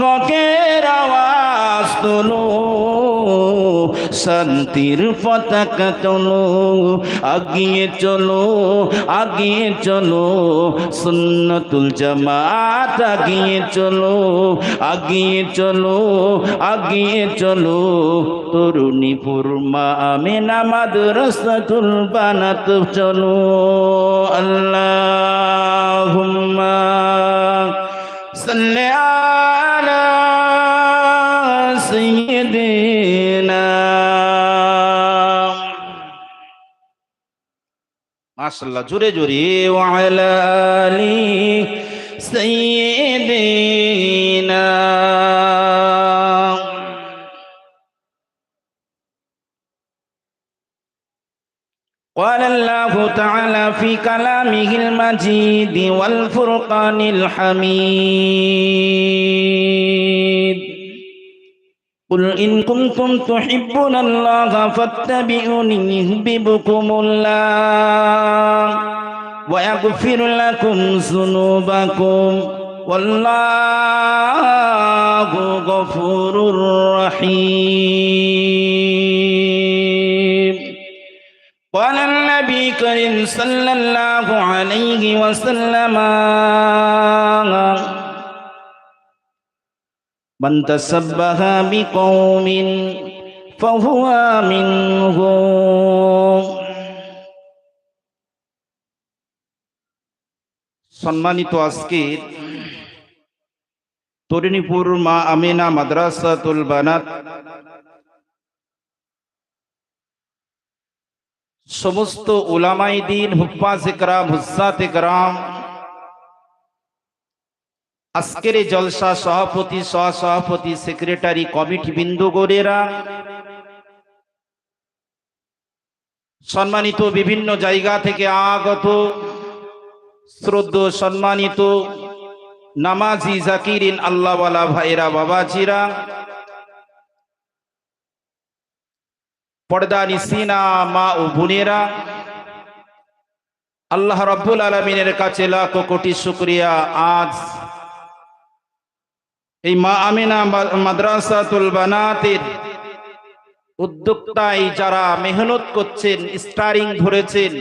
হকের আওয়াজ তোলো, শান্তির পতাকা তোলো, আগিয়ে চলো আগিয়ে চলো, সুন্নতুল জামাত আগিয়ে চলো আগিয়ে চলো আগিয়ে চলো, তরুণীপুর মা আমেনা মাদ্রাসাতুল বানাত চলো, আল্লাহুম্মা সাল্লি মাশাআল্লাহ জোরে জোরে ওয়ালা আলি সাইয়্যিদিনা قال الله تعالى في كلامه المجيد والفرقان الحميد قل إن كنتم تحبون الله فاتبعوني يحببكم الله ويغفر لكم ذنوبكم والله غفور رحيم قال النبي كريم صلى الله عليه وسلم من تسبح بقوم فهو منهم সম্মানিত আজকের তরিণীপুর মা আমিনা মাদ্রাসাতুল বানাত সমস্ত ওলামাই দিন হুফাজ একরাম হুসাত একরাম আজকের জলসা সভাপতি সহ সভাপতি সেক্রেটারি, কমিটি বিন্দুগরেরা সম্মানিত বিভিন্ন জায়গা থেকে আগত, শ্রদ্ধ সম্মানিত নামাজি জাকিরিন আল্লাহওয়ালা ভাইরা বাবাজিরা পর্দা নিসিনা মা ও বোনেরা, আল্লাহ রব্বুল আলমিনের কাছে লাখ কোটি শুক্রিয়া। আজ এই মা আমিনা মাদ্রাসাতুল বানাতের উদ্যোক্তায় যারা মেহনত করছেন, স্টারিং ধরেছেন,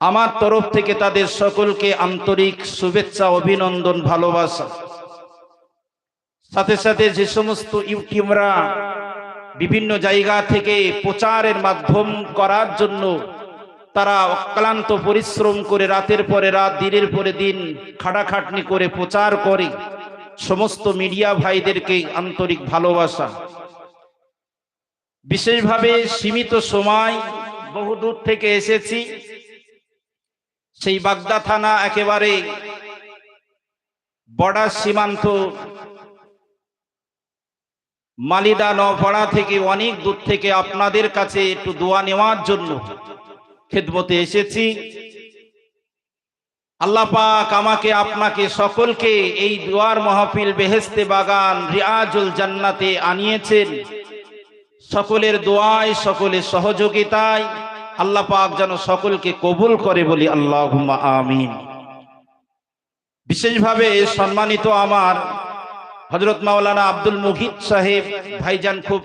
আমার তরফ থেকে তাদের সকলকে আন্তরিক শুভেচ্ছা, অভিনন্দন, ভালোবাসা। সাথে সাথে যে সমস্ত ইউটিউবরা বিভিন্ন জায়গা থেকে প্রচারের মাধ্যম করার জন্য তারা অক্লান্ত পরিশ্রম করে রাতের পরে রাত, দিনের পরে দিন খাটাখাটনি করে প্রচার করে। সমস্ত মিডিয়া ভাইদেরকে আন্তরিক ভালোবাসা। বিশেষভাবে সীমিত সময় বহুদূর থেকে এসেছি। সেই বাগদা থানা একেবারে বর্ডার সীমান্ত মালিদা নপাড়া থেকে অনেক দূর থেকে আপনাদের কাছে একটু দোয়া নেওয়ার জন্য। খেদমতে এসেছি। আল্লাহ পাক আমাকে, আপনাকে সকলকে এই দোয়ার মাহফিল বেহেস্তে বাগান রিয়াজুল জান্নাতে আনিয়েছেন। সকলের দোয়ায়, সকলের সহযোগিতায় আল্লাহ পাক যেন সকলকে কবুল করে বলি আল্লাহ আমিন। বিশেষভাবে সম্মানিত আমার হজরত মাওলানা আব্দুল মুহিত সাহেব, ভাইজান খুব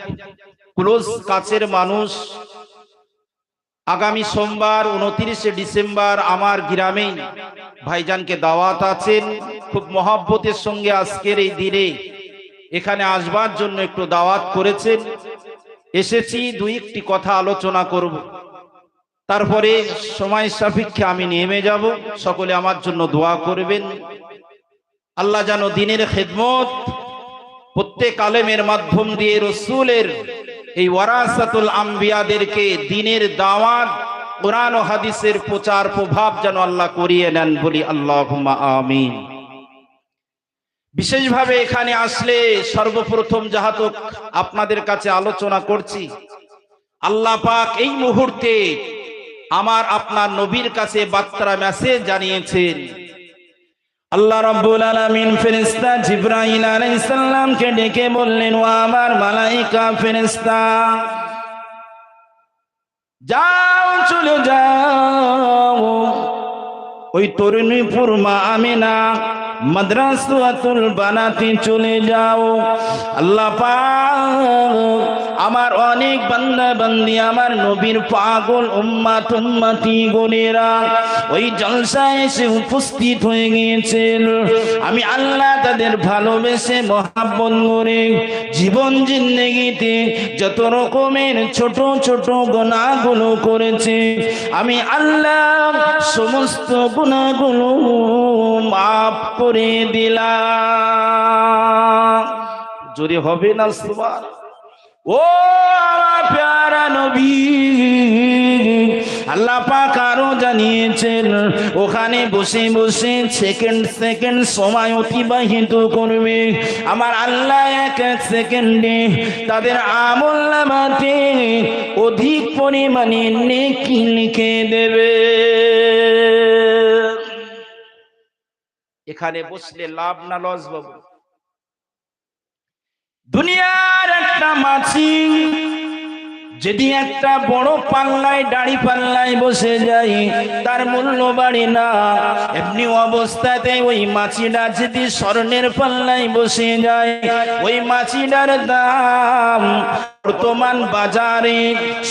ক্লোজ, কাছের মানুষ আগামী সোমবার উনত্রিশে ডিসেম্বর আমার গ্রামেই ভাইজানকে দাওয়াত আছেন। খুব মহাব্বতের সঙ্গে আজকের এই দিনে এখানে আসবার জন্য একটু দাওয়াত করেছেন। এসেছি, দুই একটি কথা আলোচনা করব। তারপরে সময় সাপেক্ষে আমি নেমে যাব। সকলে আমার জন্য দোয়া করবেন। আল্লাহ যেন দিনের খেদমত প্রত্যেক আলেমের মাধ্যম দিয়ে রসুলের এই ওয়ারাসাতুল আম্বিয়াদেরকে দিনের দাওয়াত, কোরআন ও হাদিসের প্রচার প্রভাব যেন আল্লাহ করিয়ে নেন বলি আল্লাহ আমিন। বিশেষভাবে এখানে আসলে সর্বপ্রথম যাহাতক আপনাদের কাছে আলোচনা করছি, আল্লাহ পাক এই মুহূর্তে আমার আপনার নবীর কাছে বার্তা, মেসেজ জানিয়েছেন আল্লাহ রাব্বুল আলামিন ফেরেশতা জিবরাইল আলাইহিস সালামকে ডেকে বললেন, ও আমার মালাইকা ফেরেশতা, যাও, চলে যাও। ওই তরুণীপুর মা আমিনা মাদ্রাসাতুল বানাতে চলে যাও। আল্লাহ আমার অনেক বান্দা বান্দি আমার নবীর পাগল উম্মাতি গনেরা ওই জলসায় এসে উপস্থিত হয়ে গিয়েছেন। আমি আল্লাহ তাদের ভালোবেসে মহাব্বত করে জীবন জিন্দগিতে যত রকমের ছোট ছোট গুণাগুলো করেছে, আমি আল্লাহ সমস্ত গুণাগুলো মাফ করে দিলাম। জোরে হবে না সুবহান। ও আমার প্যারা নবী, আল্লাহ পাক আরও জানিয়েছেন, ওখানে বসে বসে সেকেন্ড সেকেন্ড সময় অতিবাহিত করবে। আমার আল্লাহ এক এক সেকেন্ডে তাদের আমল নামাতে অধিক পরিমাণে নেকি লিখে দেবে। এখানে বসলে লাভ না লস বাবু দুনিয়ার একটা মাছি যদি একটা বড় পাল্লায়, দাড়ি পাল্লায় বসে যাই, তার মূল্য বাড়ে না। এমনি অবস্থাতে ওই মাছিটা যদি স্বর্ণের পাল্লায় বসে যায়, ওই মাছিটার দাম বর্তমান বাজারে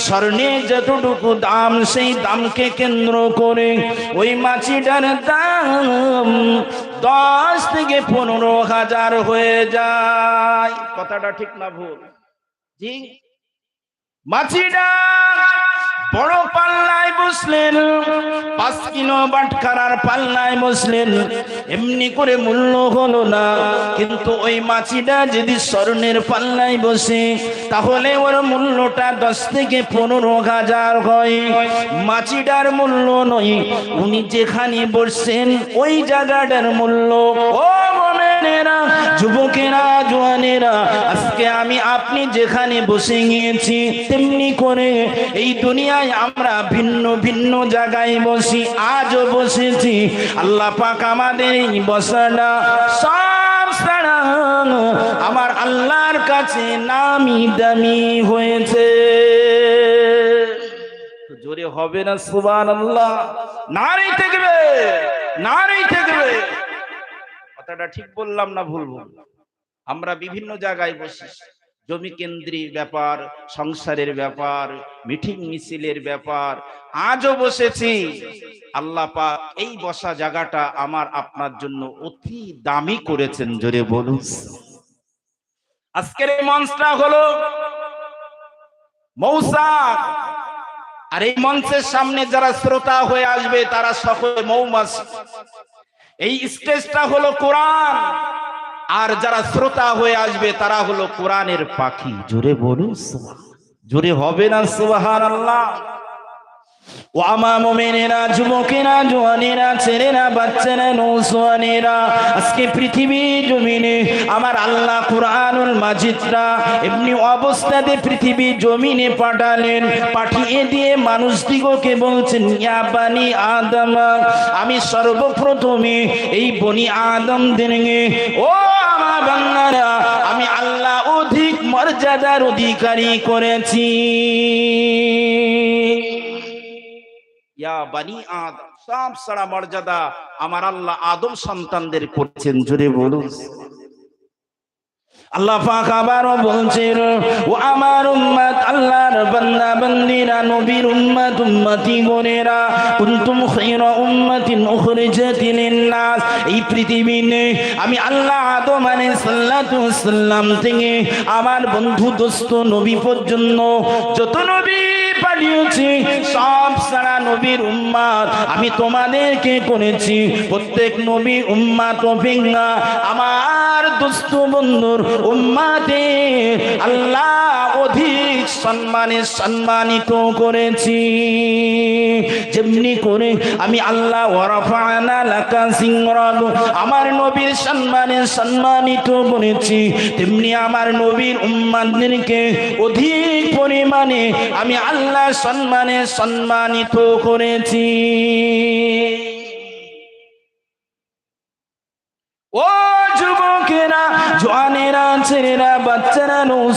স্বর্ণের যতটুকু দাম, সেই দামকে কেন্দ্র করে ওই মাছিটার দাম দশ থেকে পনেরো হাজার হয়ে যায়। কথাটা ঠিক না ভুল? জি? মাছিটা বড় পাল্লায় বসলেন, পাঁচ কিলো বাটখারার পাল্লায় বসলেন। এমনি করে মূল্য হলো না, কিন্তু ওই মাছিটা যদি স্বর্ণের পাল্লায় বসে, তাহলে ওর মূল্যটা দশ থেকে পনেরো হাজার হয়। মাছিটার মূল্য নয়, উনি যেখানে বসছেন, ওই জায়গাটার মূল্য। ও মোমেনেরা যুবকেরা, জোয়ানেরা, আজকে আমি আপনি যেখানে বসে গিয়েছি, তেমনি করে এই দুনিয়ায় আমরা ভিন্ন ভিন্ন জায়গায় বসি, আজও বসেছি। আল্লাহ পাক আমাদের এই বসাটা সব আমার আল্লাহর কাছে নামি দামি হয়েছে। জোরে হবে না সুবান আল্লাহ নারী থাকবে নারী থাকবে কথাটা ঠিক বললাম না ভুল বললাম আমরা বিভিন্ন জায়গায় বসি। জমি কেন্দ্রিক ব্যাপার, সংসারের ব্যাপার, মিটিং মিছিলের ব্যাপার। আজও বসেছি। আল্লাহ পাক এই বসা জায়গাটা আমার আপনার জন্য অতি দামি করেছেন, জোরে বলুন। আজকের এই মঞ্চটা হলো মৌসা আর এই মঞ্চের সামনে যারা শ্রোতা হয়ে আসবে, তারা সকলে মৌমাছি। এই স্টেজটা হলো কোরআন। আর যারা শ্রোতা হয়ে আসবে, তারা হলো কোরআনের পাখি। জোরে বলুন জুড়ে জোরে হবে না সুবাহ আল্লাহ ও মোমেনেরা, যুবকেরা, জোয়ানেরা, ছেলেরা, বাচ্চারা নৌসোয়ানেরা আজকে পৃথিবী জমিনে আমার আল্লাহ কুরআনুল মাজিদরা এমনি অবস্থাতে পৃথিবী জমিনে পাঠালেন, পাঠিয়ে দিয়ে মানুষ দিগকে বলছেন, ইয়া বানি আদম, আমি সর্বপ্রথমে এই বনি আদমদেরকে ও আমার বাংলারা আমি আল্লাহ অধিক মর্যাদার অধিকারী করেছি। ইয়া সব সারা মর্যাদা আমার আল্লাহ আদম সন্তানদের করছেন জুড়ে বলুন। আল্লাহ পাক আবারও বলছেন, ও আমার উম্মত, আল্লাহর বান্দা, বান্দিরা, নবীর উম্মত, উম্মতি গনেরা কুনতুম খায়রা উম্মাতিন উখরিজাত লিন-নাস। এই পৃথিবীতে আমি আল্লাহ আদম সাল্লাতু সাল্লাম থেকে আমার বন্ধু, দোস্ত, নবী পর্যন্ত যত নবী পালিয়েছি সব সারা নবীর উম্মাদ আমি তোমাদেরকে করেছি। প্রত্যেক নবী উম্মাত অপেক্ষা আমার দুস্থ বন্ধুর উম্মাতে আল্লাহ অধিক সম্মানে সম্মানিত করেছি। যেমনি করে আমি আল্লাহ ওয়ারাফানা লাকা সিংরাগ আমার নবীর সম্মানে সম্মানিত করেছি। তেমনি আমার নবীর উম্মাদেরকে অধিক পরিমাণে আমি আল্লাহ সম্মানে সম্মানিত করেছি।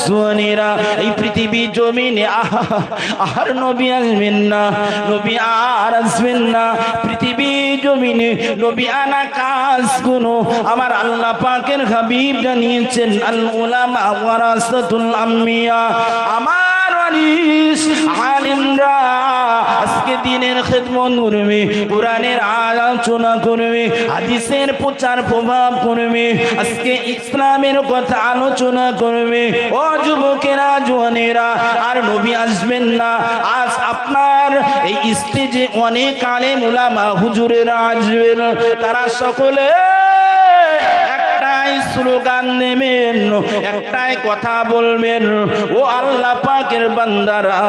বাচ্চারা এই পৃথিবী জমিনে আর নবী আসবেন না, নবী আর আসবেন না। পৃথিবী জমিনে নবী আনা কাজ কোনো, আমার আল্লাহ পাকের হাবিব জানিয়েছেন আল ওলামা ওয়ারাসাতুল আমার ওয়ারিস আলিমরা আজকে দিনের খেদমত করবে, কোরআনের আলোচনা করবে, হাদিসের প্রচার প্রভাব করবে, আজকে ইসলামের কথা আলোচনা করবে। ও যুবকেরা, জোয়ানেরা, আর নবী আসবেন না, আজ আপনার এই স্টেজে অনেক আলেম উলামা, হুজুরেরা আসবেন, তারা সকলে স্লোগান নেবেন, একটাই কথা বলবেন, ও আল্লাহ পাকের বান্দারা,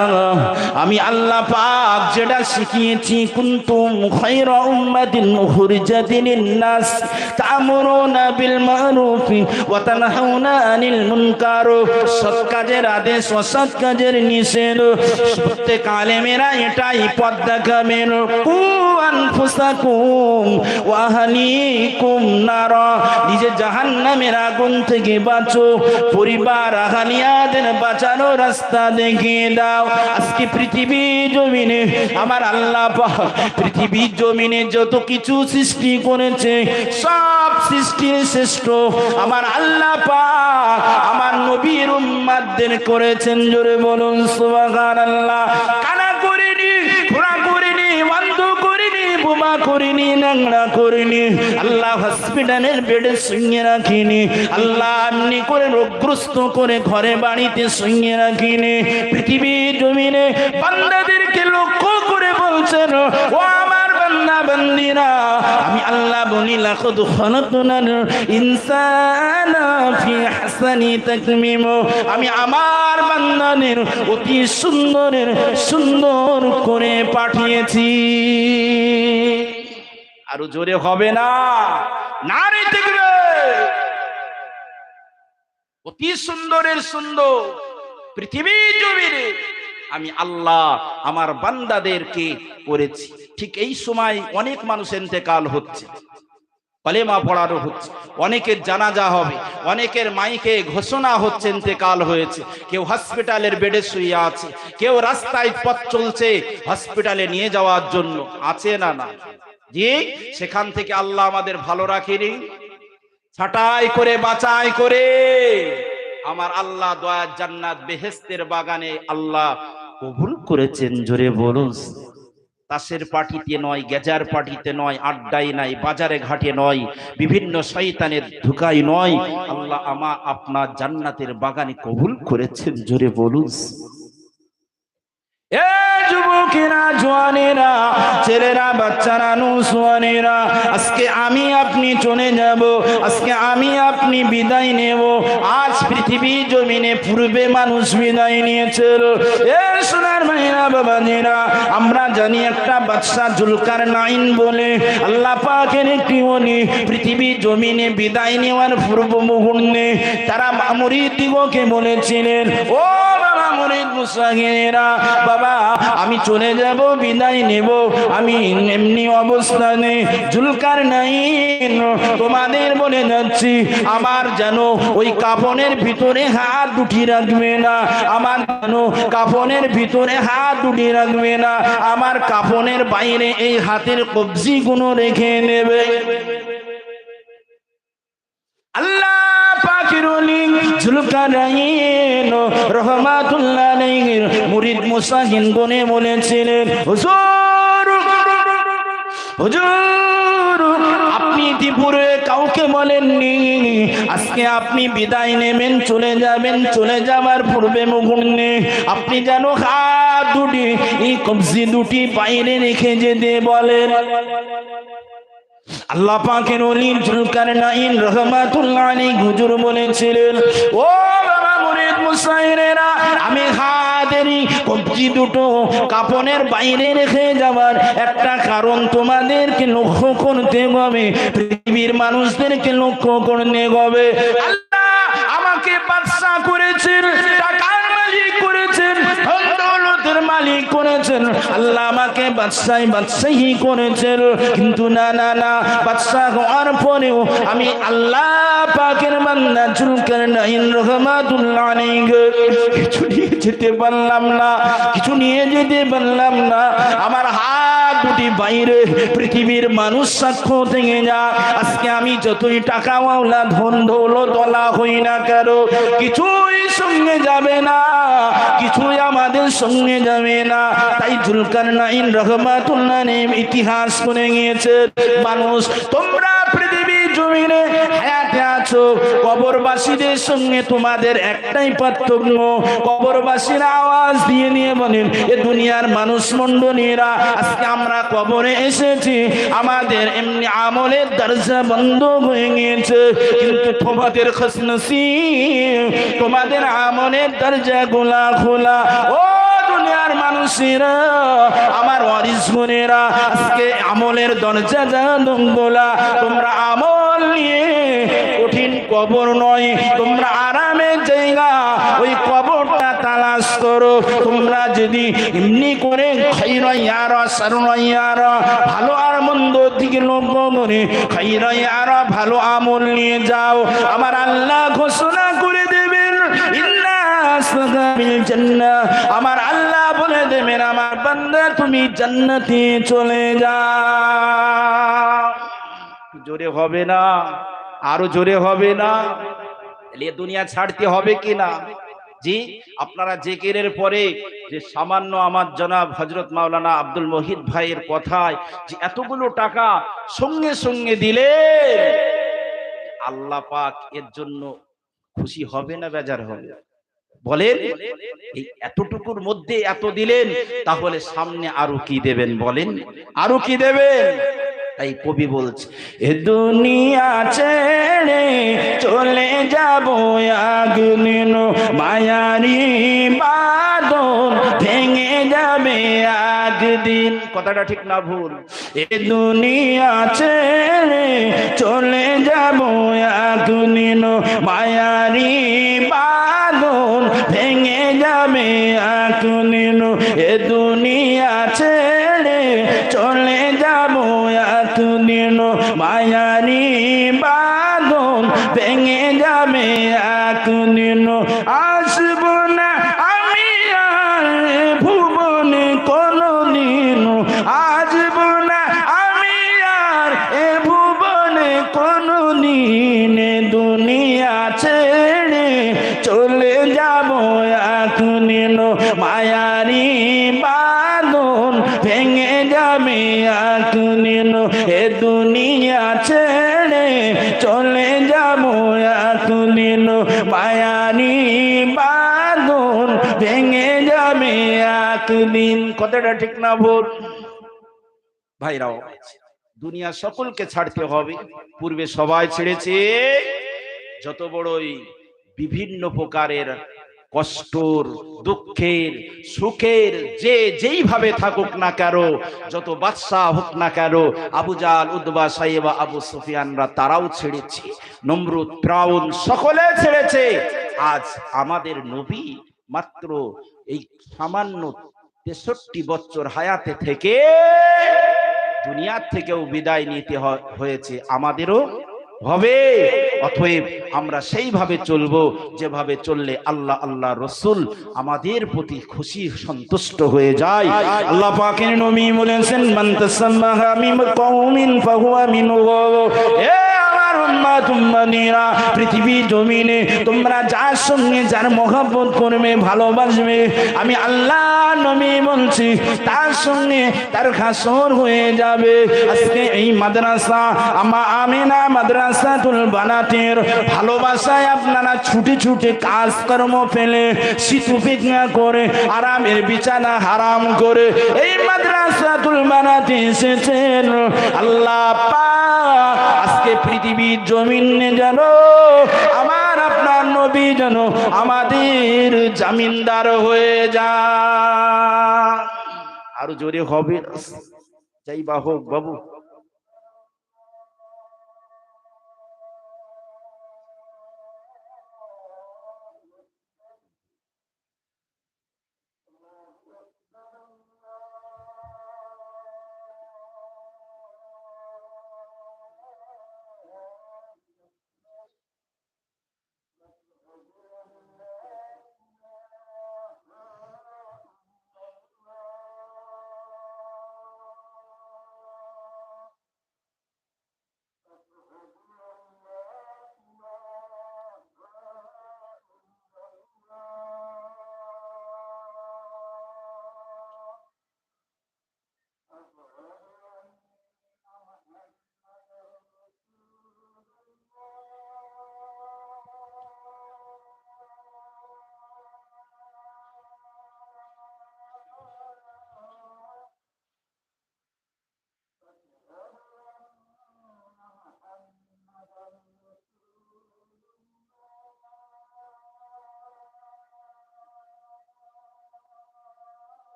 আমি আল্লাহ পাক যেটা শিখিয়েছি, কুনতুম খায়রা উম্মাতিন উখরিজাতিন লিন-নাস, তা'মুরুনা বিল মারুফি ওয়া তানহাউনা আনিল মুনকার সৎ কাজের আদেশ প্রত্যেক আলেমেরা এটাই পথ দেখাবেন, কু আনফুসাকুম ওয়া আহলিকুম নারা নিজে জাহান্নামের আগুন থেকে বাঁচো। পরিবার আহালিয়াদের বাঁচানোর রাস্তা দেখিয়ে দাও। আজকে পৃথিবী জমিনে, আমার আল্লাহ পৃথিবী জমিনে যত কিছু সৃষ্টি করেছে, সব সৃষ্টির শ্রেষ্ঠ। আমার আল্লাহ পাক আমার নবীর উম্মাদদের করেছেন, জোরে বলুন সুবহানাল্লাহ কানা করিনি ঘোড়া করিনি বন্ধ করিনি বোমা করিনি নাংড়া করিনি। আল্লাহ হসপিটালের বেডে শুয়ে রাখিনি। আল্লাহ এমনি করে রোগগ্রস্ত করে ঘরে বাড়িতে শুয়ে রাখিনি। পৃথিবী জমিনে বান্দাদেরকে লক্ষ্য করে বলছেন ও আমার বান্দা, বান্দিরা, আমি আল্লাহ বলি লাখদ খলকুনাল ইনসানা ফি হাসানি তাকমিম। আমি আমার বান্দাদের অতি সুন্দরের সুন্দর করে পাঠিয়েছি। আরও জোরে হবে না। না রে দেখবে। অতি সুন্দরের সুন্দর পৃথিবী জমিনে আমি আল্লাহ আমার বান্দাদেরকে করেছি। ঠিক এই সময় অনেক মানুষ এতেকাল হচ্ছে। কলেমা পড়ানো হচ্ছে। অনেকের জানাজা হবে। অনেকের মাইকে ঘোষণা হচ্ছে ইন্তেকাল হয়েছে। কেউ হসপিটালের বেডে শুয়ে আছে। কেউ রাস্তায় পথ চলছে হসপিটালে নিয়ে যাওয়ার জন্য। আছে না না জি, সেখান থেকে আল্লাহ আমাদের ভালো রাখেনি। ছাটাই করে, বাঁচাই করে। আমার আল্লাহ দয়ার জান্নাত বেহেস্তের বাগানে আল্লাহ কবুল করেছেন, জোরে বলুন। তাসের পার্টিতে নয়, গেজার পার্টিতে নয়, আড্ডায় নাই, বাজারে ঘাটে নয়, বিভিন্ন শয়তানের ধুকাই নয়। আল্লাহ আমা আপনার জান্নাতের বাগানে কবুল করেছেন, জোরে বলুন। এ যুবকেরা, জোয়ানেরা, ছেলেরা, বাচ্চারা নুসওয়ানেরা আজকে আমি আপনি চলে যাব, আজকে আমি আপনি বিদায় নেব। আজ পৃথিবী জমিনে পূর্বে মানুষ বিদায় নিয়েছিল। এ সোনার মাইনা বাবাজিরা আমরা জানি একটা বাদশা জুলকার নাইন বলে, আল্লাহ পাকের একটি অলি পৃথিবী জমিনে বিদায় নেওয়ার পূর্ব মুহূর্তে তারা মামুরি দিগকে বলেছিলেন, ও বাবা, আমি চলে যাব, বিদায় নেব। আমি এমনি অবস্থানে জুলকার নাই তোমাদের বলে যাচ্ছি, আমার যেন ওই কাপনের ভিতরে হাত দুটি রাখবে না। আমার যেন কাপনের ভিতরে হাত দুটি রাখবে না। আমার কাপনের বাইরে এই হাতের কবজি গুলো রেখে নেবে আল্লাহ! পাকের ওলি জুলকারাইন রহমাতুল্লাহ আলাইহির মুরিদ বলেছিলেন হুজুর হুজুর, আপনি ইতিপূর্বে কাউকে বলেননি? আজকে আপনি বিদায় নেবেন, চলে যাবেন, চলে যাবার পূর্বে মুগুন্নে আপনি যেন হাত দুটি, এই কবজি দুটি বাইরে রেখে যেতে বলেন। আল্লাহ পাকের ওলি জুলকার নাইন রহমাতুল্লাহ আলাইহি হুজুর বলেছিলেন, ও বাবা মুরিদ মুসাইরেরা, আমি হাতেরই কবজি দুটো কাপনের বাইরে রেখে যাবার একটা কারণ তোমাদেরকে লক্ষ্য করতে হবে, পৃথিবীর মানুষদেরকে লক্ষ্য করতে হবে। আল্লাহ আমাকে বাদশা করেছেন ধন দৌলতের মালিক করেছেন। আল্লাহ আমাকে বাদশাই বাদশাহী করেছেন। কিন্তু না না না, বাদশাহ হওয়ার পরেও আমি আল্লাহ পাকের বান্দা জুলকারনাইন রহমাতুল্লাহ আলাইহি। কিছু নিয়ে যেতে পারলাম না, কিছু নিয়ে যেতে পারলাম না। আমার হাত দুটি বাইরে পৃথিবীর মানুষ সাক্ষ্য থেকে যা। আজকে আমি যতই টাকা টাকাওয়ালা ধন দৌলত তোলা হই না কারও কিছুই সঙ্গে যাবে না, কিছুই আমাদের সঙ্গে যাবে না। তাই জুলকার নাইন রহমাতুল্লাহ ইতিহাস করে গিয়েছে, মানুষ, তোমরা পৃথিবীর জমিনে হায়াতে আছো? কবরবাসীদের সঙ্গে তোমাদের একটাই পার্থক্য। কবরবাসীরা আওয়াজ দিয়ে নিয়ে বলেন, এ দুনিয়ার মানুষ মন্ডলীরা আজকে আমরা কবরে এসেছি। আমাদের এমনি আমলের দরজা বন্ধ হয়ে গিয়েছে। কিন্তু তোমাদের খসনসি তোমাদের আমলের দরজা গোলা খোলা। ও দুনিয়ার মানুষেরা, আমার ওয়ারিস বোনেরা, আজকে আমলের দরজা জানলা তোমরা আমল নিয়ে কবর নয়, তোমরা আরামের জায়গা, ওই কবরটা তালাশ করো। তোমরা যদি এমনি করে খাইরাইয়ার সারুনাইয়ার ভালো আর মন্দ দিকে লক্ষ্য করে খাইরাইয়ার ভালো আমল নিয়ে যাও। আমার আল্লাহ ঘোষণা করে দেবেন আমার আল্লাহ বলে দেবেন, আমার বান্দা, তুমি জান্নাতে চলে যাও। জোরে হবে না? আরও জোরে হবে না। দুনিয়া ছাড়তে হবে কি না? জি, আপনারা জেকেরের পরে যে সামান্য আমার জনাব হজরত মাওলানা আব্দুল মহিদ ভাইয়ের কথায় যে এতগুলো টাকা সঙ্গে সঙ্গে দিলে আল্লাহ পাক এর জন্য খুশি হবে না, বেজার হবে? বলেন, এই এতটুকুর মধ্যে এত দিলেন, তাহলে সামনে আরও কি দেবেন বলেন? আরও কি দেবেন? তাই কবি বলছে, এ দুনিয়া ছেড়ে চলে যাব আগুন মায়ারি বাদন ভেঙে যাবে একদিন। কথাটা ঠিক না ভুল। এ দুনিয়া ছেড়ে চলে যাব আগুন মায়ারি বাদন ভেঙে যাবে আগুন এ দুনিয়া ছেড়ে চলে মায়ারি বাদন ভেঙে যাবে একদিন কথাটা ঠিক না ভোর ভাইরাও, দুনিয়া সকলকে ছাড়তে হবে, পূর্বে সবাই ছেড়েছে। যত বড়ই বিভিন্ন প্রকারের কষ্টর, দুঃখের, সুখের, যে যেইভাবে থাকুক না কেন, যত বাদশাহ হোক না কেন, আবু জাল উদ্বা সাহেবা, আবু সুফিয়ানরা তারাও ছেড়েছে, নমরুদ, ফ্রাউন, সকলে ছেড়েছে। আজ আমাদের নবী মাত্র এই সামান্য তেষট্টি বছর হায়াতে থেকে দুনিয়ার থেকেও বিদায় নিতে হয়েছে আমাদেরও হবে। অতএব আমরা সেইভাবে চলবো, যেভাবে চললে আল্লাহ আল্লাহ রসুল আমাদের প্রতি খুশি, সন্তুষ্ট হয়ে যায়। আল্লাহ পাকের নবী বলেছেন, মান মিন মিনহু পৃথিবী আমি আল্লাহ নবী বলছি, তার সঙ্গে তার খাসর হয়ে যাবে। আজকে এই মাদ্রাসা, আমা বানাতের ভালোবাসায় আপনারা ছুটে ছুটে কাজকর্ম ফেলে উপেক্ষা করে, আরামের বিছানা হারাম করে এই মাদ্রাসাতুল বানাতে এসেছেন। আল্লাহ আজকে পৃথিবীর জমিনে যেন, আমার আপনার নবী যেন আমাদের জামিনদার হয়ে যা আরও জোরে হবে। যাই হোক বাবু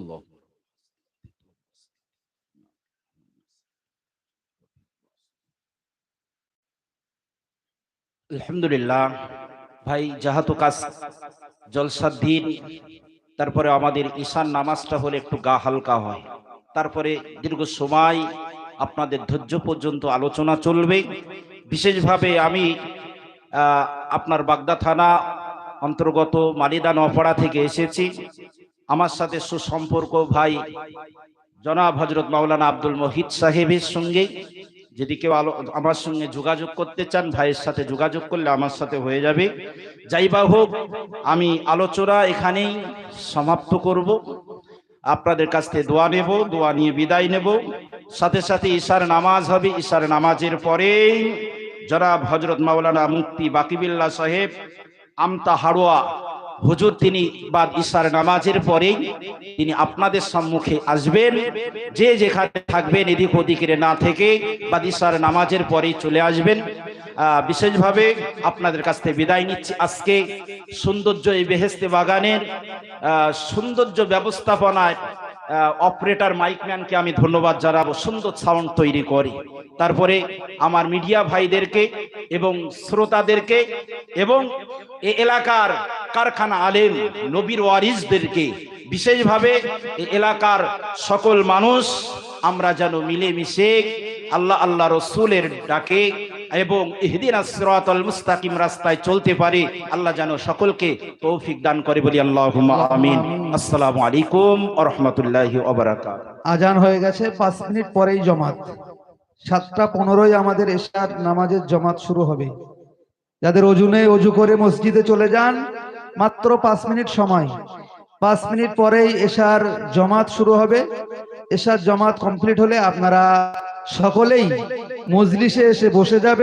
আল্লাহ আলহামদুলিল্লাহ, ভাই যাহাতো কাজ, জলসার দিন, তারপরে আমাদের ঈশান নামাজটা হলে একটু গা হালকা হয়। তারপরে দীর্ঘ সময় আপনাদের ধৈর্য পর্যন্ত আলোচনা চলবে। বিশেষভাবে আমি আপনার বাগদা থানা অন্তর্গত মালিদা নপাড়া থেকে এসেছি। আমার সাথে সুসম্পর্ক ভাই জনাব হজরত মাওলানা আব্দুল মহিদ সাহেবের সঙ্গে, যদি কেউ আলো আমার সঙ্গে যোগাযোগ করতে চান, ভাইয়ের সাথে যোগাযোগ করলে আমার সাথে হয়ে যাবে। যাই বা হোক, আমি আলোচনা এখানেই সমাপ্ত করব। আপনাদের কাছ থেকে দোয়া নেব, দোয়া নিয়ে বিদায় নেব। সাথে সাথে ঈশার নামাজ হবে। ঈশার নামাজের পরেই জনাব হজরত মাওলানা মুক্তি বাকিবিল্লা সাহেব আমতা হাড়োয়া হুজুর তিনি বা ঈশার নামাজের পরেই তিনি আপনাদের সম্মুখে আসবেন। যে যেখানে থাকবেন, এদিক ওদিকের না থেকে বা ঈশার নামাজের পরেই চলে আসবেন। বিশেষভাবে আপনাদের কাছ থেকে বিদায় নিচ্ছি। আজকে সৌন্দর্য এই বেহেস্তে বাগানের সৌন্দর্য ব্যবস্থাপনায় অপারেটর মাইকম্যানকে আমি ধন্যবাদ জানাব। সুন্দর সাউন্ড তৈরি করে। তারপরে আমার মিডিয়া ভাইদেরকে এবং শ্রোতাদেরকে এবং এ এলাকার কারখানা আলেম, নবীর ওয়ারিসদেরকে, বিশেষভাবে এলাকার সকল মানুষ, আমরা যেন মিলেমিশে আল্লাহ আল্লাহ রসুলের ডাকে এবং ইহদিন সিরাতাল মুস্তাকিম রাস্তায় চলতে পারি। আল্লাহ যেন সকলকে তৌফিক দান করে বলি আল্লাহ আমিন। আসসালামু আলাইকুম ওয়া রাহমাতুল্লাহি ওয়া আজান হয়ে গেছে, পাঁচ মিনিট পরেই জমাত। সাতটা পনেরোই আমাদের এশার নামাজের জমাত শুরু হবে। যাদের অজুনে অজু করে মসজিদে চলে যান, মাত্র পাঁচ মিনিট সময়। পাঁচ মিনিট পরেই এশার জমাত শুরু হবে। এশার জমাত কমপ্লিট হলে আপনারা সকলেই মজলিসে এসে বসে যাবে।